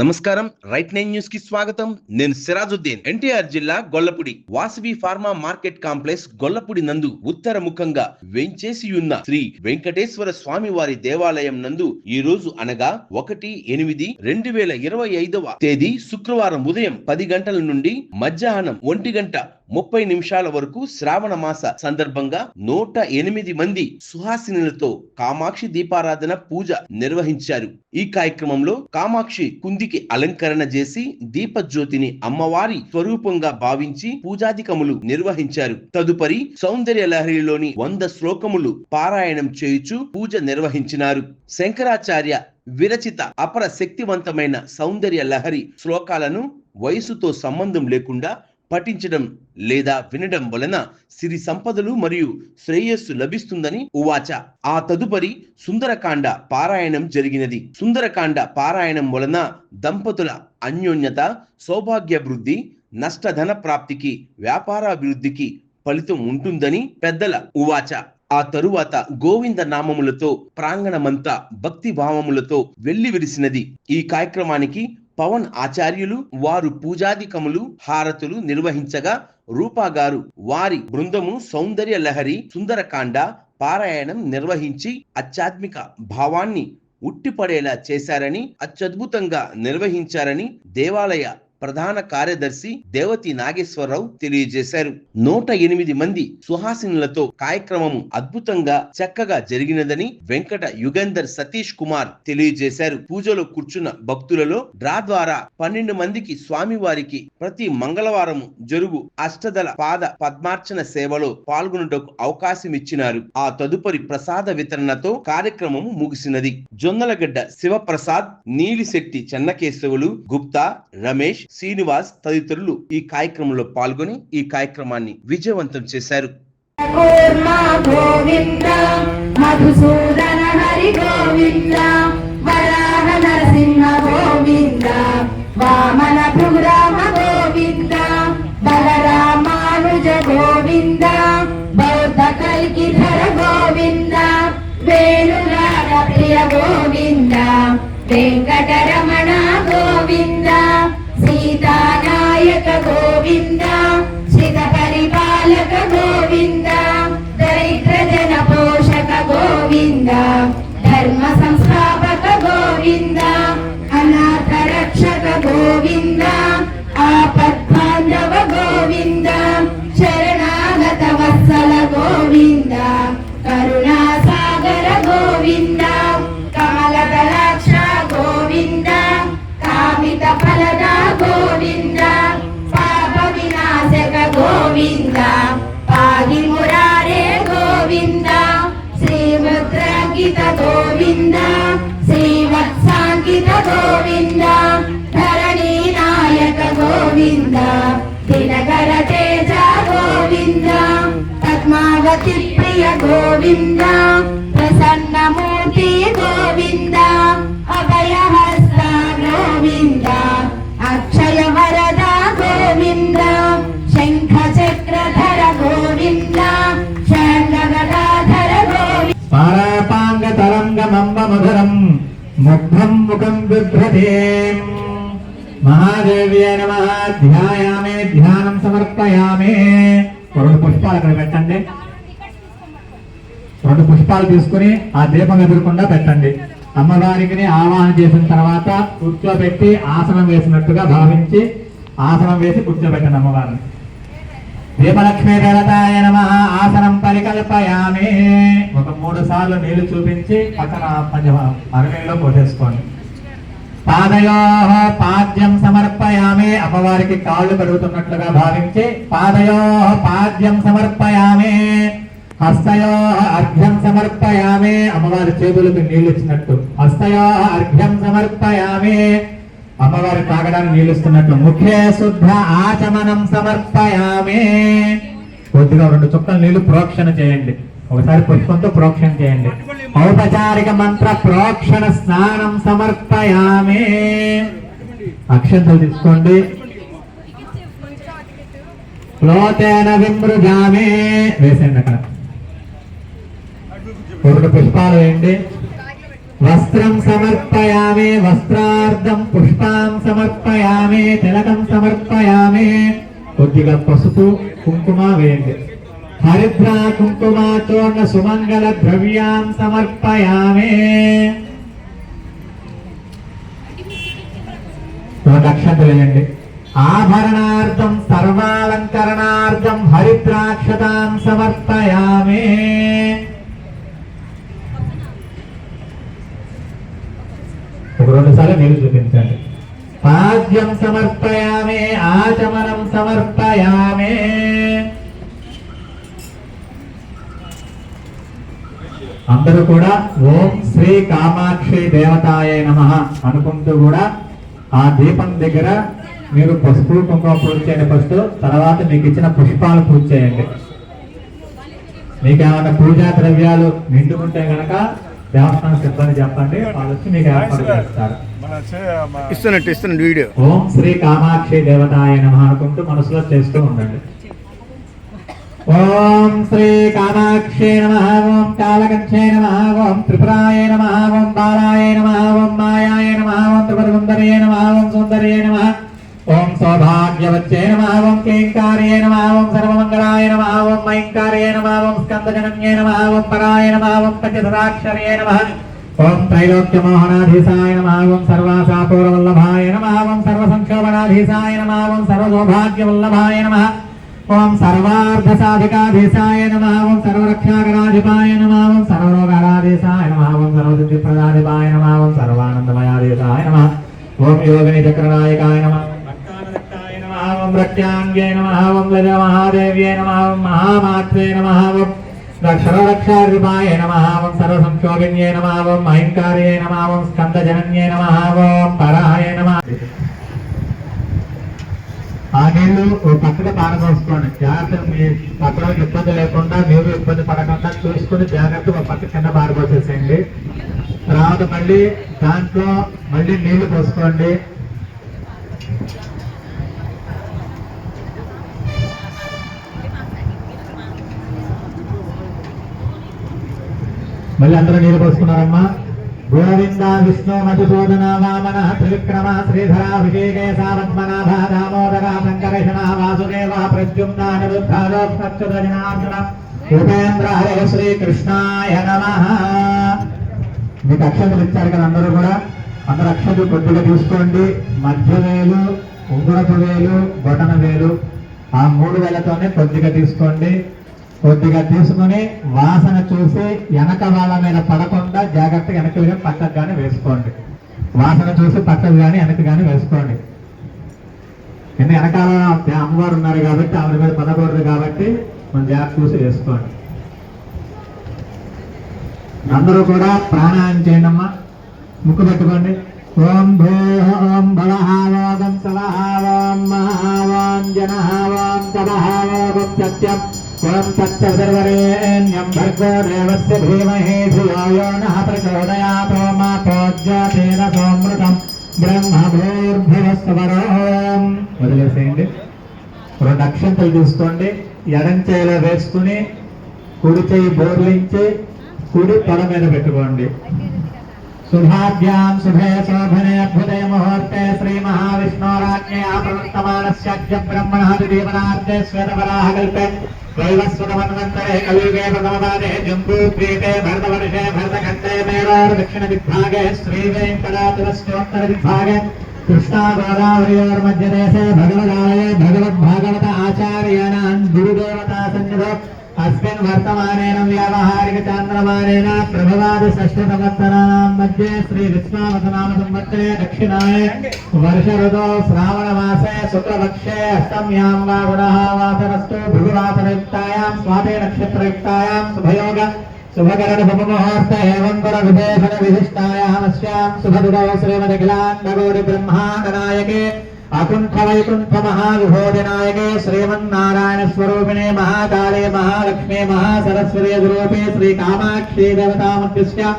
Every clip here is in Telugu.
నమస్కారం. రైట్ నైన్ న్యూస్కి స్వాగతం. నేను సిరాజుద్దీన్. ఎన్టీఆర్ జిల్లా Gollapudi. Vasavi pharma market complex Gollapudi నందు ఉత్తర ముఖంగా వెంచేసి ఉన్న శ్రీ వెంకటేశ్వర స్వామి వారి దేవాలయం నందు ఈ రోజు అనగా ఒకటి ఎనిమిది రెండు వేల ఇరవై ఐదవ తేదీ శుక్రవారం ఉదయం పది గంటల నుండి మధ్యాహ్నం ఒంటి గంట ముప్పై నిమిషాల వరకు శ్రావణ మాస సందర్భంగా నూట ఎనిమిది మంది సుహాసినులతో కామాక్షి దీపారాధన పూజ నిర్వహించారు. ఈ కార్యక్రమంలో కామాక్షి కుందికి అలంకరణ చేసి దీపజ్యోతిని అమ్మవారి స్వరూపంగా భావించి పూజాధికములు నిర్వహించారు. తదుపరి సౌందర్య లహరిలోని వంద శ్లోకములు పారాయణం చేయుచు పూజ నిర్వహించినారు. శంకరాచార్య విరచిత అపర శక్తివంతమైన సౌందర్య లహరి శ్లోకాలను వయసుతో సంబంధం లేకుండా పఠించడం లేదా వినడం వలన సిరి సంపదలు మరియు శ్రేయస్సు లభిస్తుందని ఉవాచ. ఆ తదుపరి సుందరకాండ పారాయణం జరిగినది. సుందరకాండ పారాయణం వలన దంపతుల అన్యోన్యత సౌభాగ్యాభివృద్ధి నష్టధన ప్రాప్తికి వ్యాపారాభివృద్ధికి ఫలితం ఉంటుందని పెద్దల ఉవాచ. ఆ తరువాత గోవింద నామములతో ప్రాంగణమంతా భక్తి భావములతో వెళ్ళి విరిసినది ఈ కార్యక్రమానికి పవన్ ఆచార్యులు వారు పూజాధికములు హారతులు నిర్వహించగా రూపా గారు వారి బృందము సౌందర్య లహరి సుందరకాండ పారాయణం నిర్వహించి ఆధ్యాత్మిక భావాన్ని ఉట్టిపడేలా చేశారని అత్యద్భుతంగా నిర్వహించారని దేవాలయ ప్రధాన కార్యదర్శి దేవతి నాగేశ్వరరావు తెలియజేశారు. నూట ఎనిమిది మంది సుహాసినులతో కార్యక్రమం అద్భుతంగా చక్కగా జరిగినదని వెంకట యుగంధర్ సతీష్ కుమార్ తెలియజేశారు. పూజలో కూర్చున్న భక్తులలో డ్రా ద్వారా పన్నెండు మందికి స్వామివారికి ప్రతి మంగళవారం జరుగు అష్టదల పాద పద్మార్చన సేవలో పాల్గొనుటకు అవకాశం ఇచ్చినారు. ఆ తదుపరి ప్రసాద వితరణతో కార్యక్రమం ముగిసినది. జొన్నలగడ్డ శివప్రసాద్ నీలిశెట్టి చెన్నకేశవులు గుప్తా రమేష్ శ్రీనివాస్ తదితరులు ఈ కార్యక్రమంలో పాల్గొని ఈ కార్యక్రమాన్ని విజయవంతం చేశారు. కూర్మ గోవింద మధుసూదన గోవింద వరాహ నరసింహ గోవింద వామన భృరామ గోవింద బలరామానుజ గోవింద బౌద్ధ కల్కిధర గోవింద వేణురాగ ప్రియ గోవింద వెంకటరమణ గోవింద సీతానాయక గోవింద శిత పరిపాలక గోవింద దరిద్ర జన పోషక గోవింద ధర్మ సంస్థాపక గోవింద అనాథ రక్షక గోవింద శ్రీముద్రాంకిత గోవింద శ్రీవత్సాంకిత గోవింద ధరణి నాయక గోవింద దినకర తేజ గోవింద పద్మావతి ప్రియ గోవింద ప్రసన్నమూర్తి గోవింద అభయహస్త గోవింద అక్షయ వరద గోవింద శంఖ చక్రధర గోవింద మధురం ముగ్ధం ముఖం బిభ్రతే మహాదేవ్యే నమ ధ్యాయామే ధ్యానం సమర్పయామే రెండు పుష్పాలు అక్కడ పెట్టండి. రెండు పుష్పాలు తీసుకుని ఆ దీపం ఎదురకుండా పెట్టండి. అమ్మవారికి ఆవాహన చేసిన తర్వాత కూర్చోబెట్టి ఆసనం వేసినట్టుగా భావించి ఆసనం వేసి కూర్చోబెట్టండి అమ్మవారిని. దీపలక్ష్మీ దేవతాయ నమ. ఆసనం పరికల్పయామి. ఒక మూడు సార్లు నీళ్ళు చూపించి పక్కన పంచ అరవైలో కొట్టేసుకోండి పాదయో పాద్యం సమర్పయామి. అమ్మవారికి కాళ్ళు కడుగుతున్నట్లుగా భావించి పాదయో పాద్యం సమర్పయామి. హస్తయో అర్ఘ్యం సమర్పయామి. అమ్మవారి చేతులకు నీళ్ళు ఇచ్చినట్టు. హస్తయో అర్ఘ్యం సమర్పయామి. అమ్మవారి తాగడానికి నీళ్ళిస్తున్నట్లు ముఖే శుద్ధ ఆచమనం సమర్పయామే. కొద్దిగా రెండు చుక్కల నీళ్ళు ప్రోక్షణ చేయండి. ఒకసారి పుష్పంతో ప్రోక్షణ చేయండి. ఔపచారిక మంత్ర ప్రోక్షణ స్నానం సమర్పయామే. అక్షంతలు తీసుకోండి. లోతేన విమృజామి. వేసేయండి అక్కడ. రెండు పుష్పాలు వేయండి. వస్త్రం సమర్పయామే వస్త్రార్థం పుష్పాం సమర్పయామే తిలకం సమర్పయామే. కొద్దిగా పసుపు కుంకుమ వేయండి. హరిద్ర కుంకుమాచోర్ణ సుమంగళ ద్రవ్యాం సమర్పయామే. రెండు అక్షంతలు వేయండి. ఆభరణార్థం సర్వాలంకరణార్థం హరిద్రాక్షతాం సమర్పయామే. రెండుసార్లు రెండు సార్లు చూపించండి. పాద్యం సమర్పయామే ఆచమనం సమర్పయామే. అందరూ కూడా ఓం శ్రీ కామాక్షి దేవతాయ నమ అనుకుంటూ కూడా ఆ దీపం దగ్గర మీరు పసుపు కుంకుమ పూజ చేయండి ఫస్ట్. తర్వాత మీకు ఇచ్చిన పుష్పాలు పూజ చేయండి. మీకు ఏమైనా పూజా ద్రవ్యాలు నిండుకుంటే కనుక దేవస్థానం సిబ్బంది చెప్పండి. వాళ్ళు వచ్చి మీకు ఏర్పాటు చేస్తారు. ఇస్తున్నట్టు ఇస్తున్నట్టు వీడియో. ఓం శ్రీ కామాక్షి దేవతాయ నమ అనుకుంటూ మనసులో చేస్తూ ఉండండి. ఓం శ్రీ కామాక్షే నమ ఓం కాలకంఠే నమ ఓం త్రిపురాయ నమ ఓం బాలాయ నమ ఓం మాయాయ నమ ఓం త్రిపురసుందరే నమ ఓం సుందరే నమ. ఓం సౌభాగ్యవచ్చే నమ ఓం కేంకార్యే నమ ఓం సర్వమంగళాయ నమ ఓం మైంకార్యే నమ ఓం స్కందజనన్యే నమ ఓం పరాయ నమ ఓం పంచసరాక్షర్యే నమ ఓం త్రైలోక్యమోహనాధీశాయ నమ ఓం సర్వాసాపూర్వల్లభాయ నమ ఓం సర్వసంక్షోభనాధీశాయ నమ ఓం సర్వసౌభాగ్యవల్లభాయ నమ ఓం సర్వార్థసాధికాధీశాయ నమ ఓం సర్వరక్షాకరాధిపాయ నమ ఓం సర్వరోగాధీశాయ నమ ఓం సర్వసిద్ధిప్రదాధిపాయ నమ ఓం సర్వానందమయాధీశాయ నమ ఓం యోగిని చక్రనాయకాయ నమ ఓం ప్రత్యాంగే నమ ఓం గజ మహాదేవ్యే నమ ఓం మహామాత్రే నమ ఓం సర్వరక్షాధిపాయ నమ ఓం సర్వసంక్షోభిన్యే నమ ఓం అహింకార్యే నమ ఓం స్కందజనన్యే నమ ఓం పరాయ నమ ఆ నీళ్ళు ఓ పక్కన పారదోసుకోండి. జాగ్రత్త మీ పక్కన ఇబ్బంది లేకుండా మీరు ఇబ్బంది పడకుండా చూసుకుని జాగ్రత్త ఒక పక్క కింద పారబోసేసేయండి. తర్వాత మళ్ళీ దాంట్లో మళ్ళీ నీళ్ళు పోసుకోండి. మళ్ళీ అందరూ నీళ్ళు పోసుకున్నారమ్మా. గోవింద విష్ణు మధుసూదన వామన త్రివిక్రమ శ్రీధర విజయకేశ పద్మనాభ దామోదర సంకర్షణ వాసుదేవ ప్రద్యుమ్న నిరుద్ధాలోక్షజనార్జున ఉపేంద్ర హరే శ్రీ కృష్ణాయ నమ. మీకు అక్షతలు ఇచ్చారు కదా అందరూ కూడా? అందరు అక్షతలు కొద్దిగా తీసుకోండి మధ్య వేలు ఉంగురపు వేలు బొటన వేలు. ఆ మూడు వేలతోనే కొద్దిగా తీసుకోండి. కొద్దిగా తీసుకుని వాసన చూసి వెనక వాళ్ళ మీద పడకుండా జాగ్రత్తగా వెనకలుగా పక్కకు కానీ వేసుకోండి. వాసన చూసి పక్కకు కానీ వెనక కానీ వేసుకోండి. ఎన్ని వెనకాల అమ్మవారు ఉన్నారు కాబట్టి ఆవిడ మీద పడకూడదు కాబట్టి మనం జాగ్రత్త చూసి వేసుకోండి. అందరూ కూడా ప్రాణాయం చేయండి అమ్మా. ముక్కు పెట్టుకోండి. ఓం భూ ఓం భవః ఓం మహావాం జనహావాం మహా సత్యం. ఓం తత్సర్వరేణ్యం భర్గో దేవస్య ధీమహి నః ప్రచోదయాత్ అపోజ్యోతేన సోమృతం బ్రహ్మభూర్భువస్వరం వదిలేసేయండి. రెండు అక్షంతలు తీసుకోండి. ఎడం చేయిలో వేసుకుని కుడి చేయి బోర్లించి కుడి తల మీద పెట్టుకోండి. శుభాభ్యాం శుభే శోభనే అద్భుతే ముహూర్తే శ్రీ మహావిష్ణోరాజ్ఞయా ప్రవర్తమానస్యాద్య బ్రహ్మణः దేవనార్థే శ్వేతవరాహ కల్పే. వైవస్వతమన్వంతరే కలియుగే ప్రథమపాదే జంబూద్వీపే భరతవర్షే భరతఖండే మేరోర్ దక్షిణ దిగ్భాగే శ్రీ వెంకటాచలస్యోత్తర దిగ్భాగే కృష్ణా గోదావరియోర్మధ్యదేశే భగవదాలये భగవద్భాగవత అస్మిన్ వర్తమానేన వ్యావహారిక చాంద్రమానేన ప్రభవాది షష్ఠ సంవత్సరాణం మధ్య శ్రీ విశ్వామసనామ సంవత్సరే దక్షిణాయ వర్ష ఋతో శ్రావణ మాసే శుక్లపక్షే అష్టమ్యాం వా గుణః వాసరస్తు భృగువాసరయుక్తాయాం స్వాతి నక్షత్రయుక్తాయాం శుభయోగ శుభకరణ శుభముహూర్త ఏవం పుర విశేషణ విశిష్టాయామస్యాం శుభదుగౌ శ్రీమదఖిలాన్ భగోడి బ్రహ్మాండ నాయకే అకుంఠ వైకుంఠ మహావిభోజనాయకే శ్రీమన్నారాయణ స్వరూపిణే మహాకాళే మహాలక్ష్మే మహాసరస్వతే రూపే శ్రీ కామాక్షి దేవతామృత్య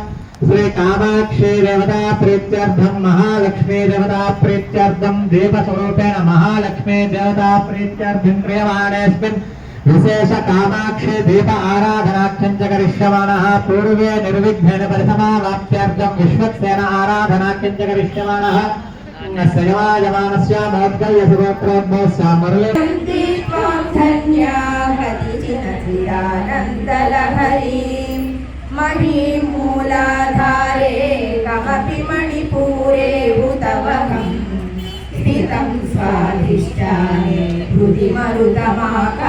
శ్రీ కామాక్షి దేవతా ప్రీత్యర్థం మహాలక్ష్మీ దేవతా ప్రీత్యర్థం దీపస్వరూపేణ మహాలక్ష్మీ దేవతా ప్రీత్యర్థం క్రియమాణేస్మిన్. విశేష కామాక్షి దీప ఆరాధనాఖ్యం చ కరిష్యమాణ. పూర్వే నిర్విఘ్నేన పరిసమావాప్త్యర్థం విశ్వక్సేన ఆరాధనాఖ్యం చ కరిష్యమాణ. आराधनाख्यं च करिष्यमाणः सयमायमानस्य मौद्गल्यसुगोत्रोद्भवस्य मुरली न्ति त्वां धन्या हरिचिरचिरानन्दलहरीं महीं मूलाधारे कमपि मणिपूरे उतवहम् स्थितं स्वाधिष्ठाने हृदि मरुतमाकाशमुपरि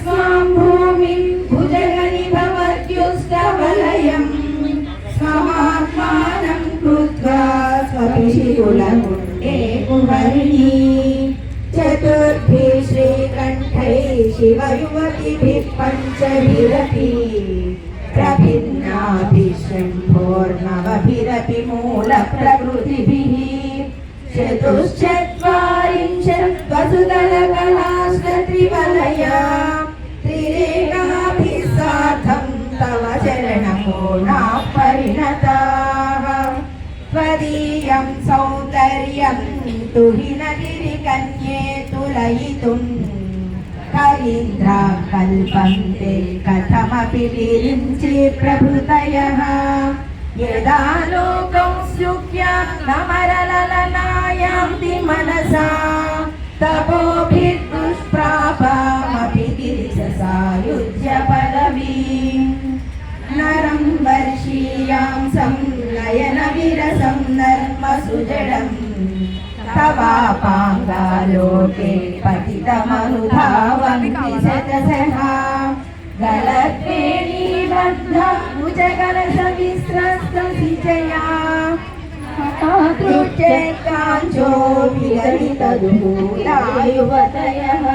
स्वां भूमिं भुजगनिभवत्युष्टवलयम् स्वमात्मानं कृत्वा स्वपिशिकुलकुण्डे कुहरिणी चतुर्भिः श्रीकण्ठैः शिवयुवतिभिः पञ्चभिरपि प्रभिन्नाभिः शम्भोर्नवभिरपि मूलप्रकृतिभिः। चतुश्चत्वारिंशत् चरणकोणाः परिणताः त्वदीयं सौन्दर्यं तुहिनगिरिकन्ये तुलयितुम् कवीन्द्रा कल्पन्ते कथमपि विरिञ्चि प्रभृतयः यदा लोकं स्युक्य नमरललनायान्ति मनसा तपोभिर्दुष्प्रापामपि गिरिशसायुज्य पदवीम् नरं वर्षीयां संलयनविरसं नर्मसुजडं। तवापाङ्गालोके पतितमनुधावन्ति शतशः गलत्वेणीबद्धमुजगलसविस्रस्तसिजया काञ्चो विगलितदूला युवतयः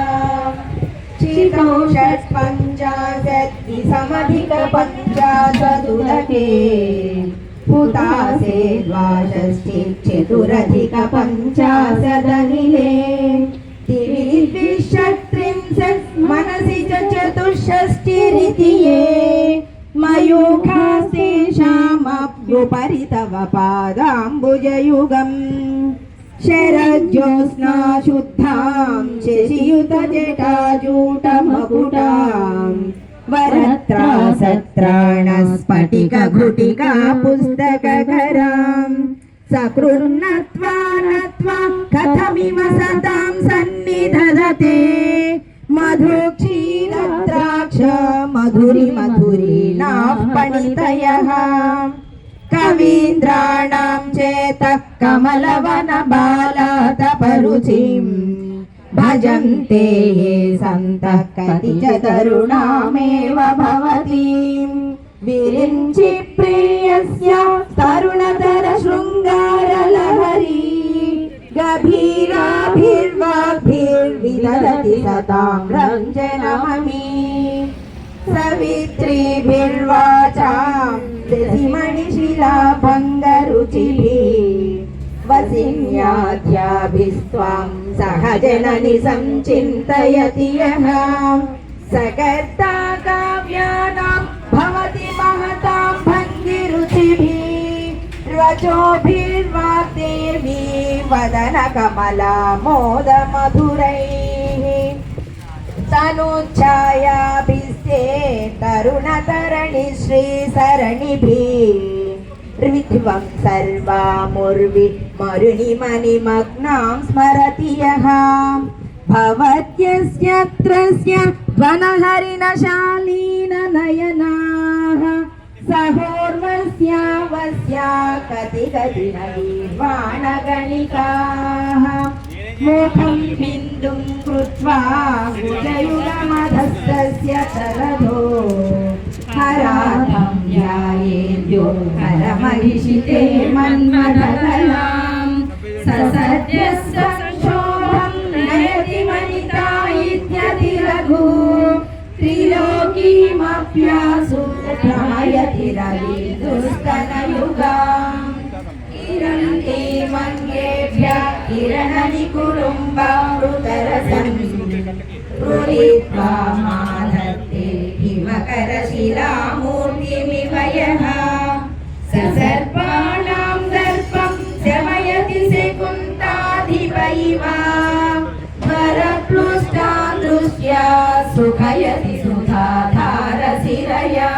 षष्टिकौ षट्पञ्चाशद्वि समधिकपञ्चाशदुरके हुतासे द्वाषष्टिचतुरधिकपञ्चाशदनिले। दिविषट्त्रिंशत् मनसि च चतुष्षष्टिरिति ये मयूखासे श्यामभ्युपरि तव पादाम्बुजयुगम् शरज्योत्स्ना शुद्धां शशियुतजटाजूटमकुटां वरत्रा सत्राणस्फटिकघुटिका पुस्तककरां सकृन्नत्वा नत्वा कथमिव सतां सन्निधदते मधुक्षीरद्राक्ष मधुरि मधुरीणाः पणितयः कवीन्द्राणां चेतः कमलवनबालातपरुचिम् भजन्ते ये सन्तः कति च तरुणामेव भवतीम् विरिञ्चि प्रियस्य तरुणतरशृङ्गारलहरी गभीराभिर्वाग्भिर्विदधति सतां रञ्जनममी सवित्रीभिर्वाचां दधिमणिशिला भङ्गरुचिभिः वसिन्याध्याभिस्त्वां सहजननि संचिन्तयति यः। सकर्ता काव्यानां भवति महतां भङ्गिरुचिभिः। रजोभिर्वाक्तेर्वी वदनकमला मोदमधुरैः तनुच्छायाभिस्ते तरुणतरणि श्रीसरणिभिः ऋत्वं सर्वामुर्वि मरुणिमणिमग्नां स्मरति यः भवत्यस्यत्रस्य ध्वनहरिणशालीननयनाः सहोर्वस्यावस्या कति कति नैर्वाणगणिकाः मुखं बिन्दुं कृत्वा भुजयुगमधस्तस्य तरधो हराधं ध्यायेद्यो हरमहिषिते मन्मथकलाम् ससद्यस्य शोभं नयति वनिता इत्यति रघु त्रिलोकीमप्यासु भ्रमयति रवि दुस्तनयुगा किरन्ति मङ्गेभ्य किरणनि कुरुम्बामृतरसम् रुदित्वा माधत्ते हिमकरशिलामूर्तिमिव यः ससर्पाणां दर्पं शमयति सेकुन्ताधिप इव वरप्लुष्टान् दृष्ट्या सुखयति सुधाधारशिरया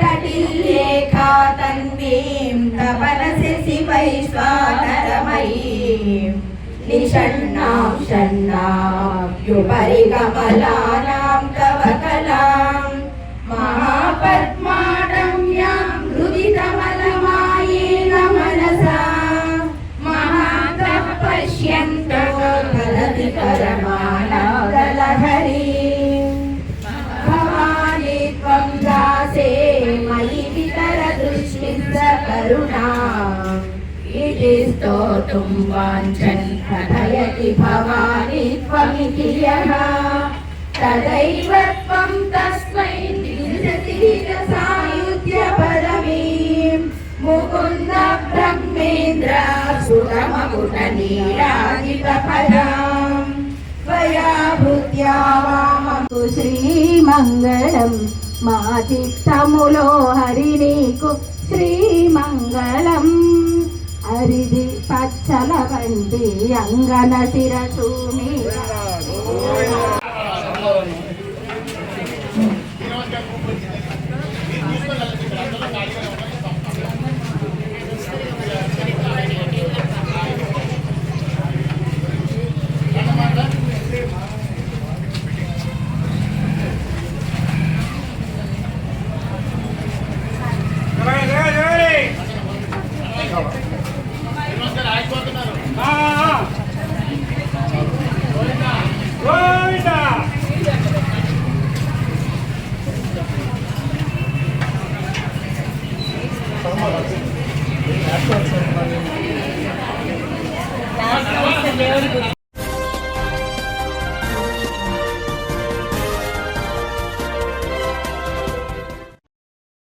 तटिल्लेखा तन्वीं तपनसि वैश्वानरमयीं निषण्णां षण्णाभ्युपरि कमलानां तव कलां महापद्माडम्यां हृदि कमलमायेन मनसा महान्तः पश्यन्तो फलति परमानन्दलहरीम् भवानि त्वं दासे मयि वितरदृष्टिः करुणा इति स्तोतुं वाञ्छन् कथयति भवानि त्वमिति यः तदैव त्वं तस्मै सायुज्य पदवीं मुकुन्द ब्रह्मेन्द्र सुरमकुटनीराजितफलाम् त्वया भूत्या वामं శ్రీమంగళం మా చిత్తములో హరి నీకు శ్రీమంగళం అరిది పచ్చల వంటి అంగన శిరసు మీద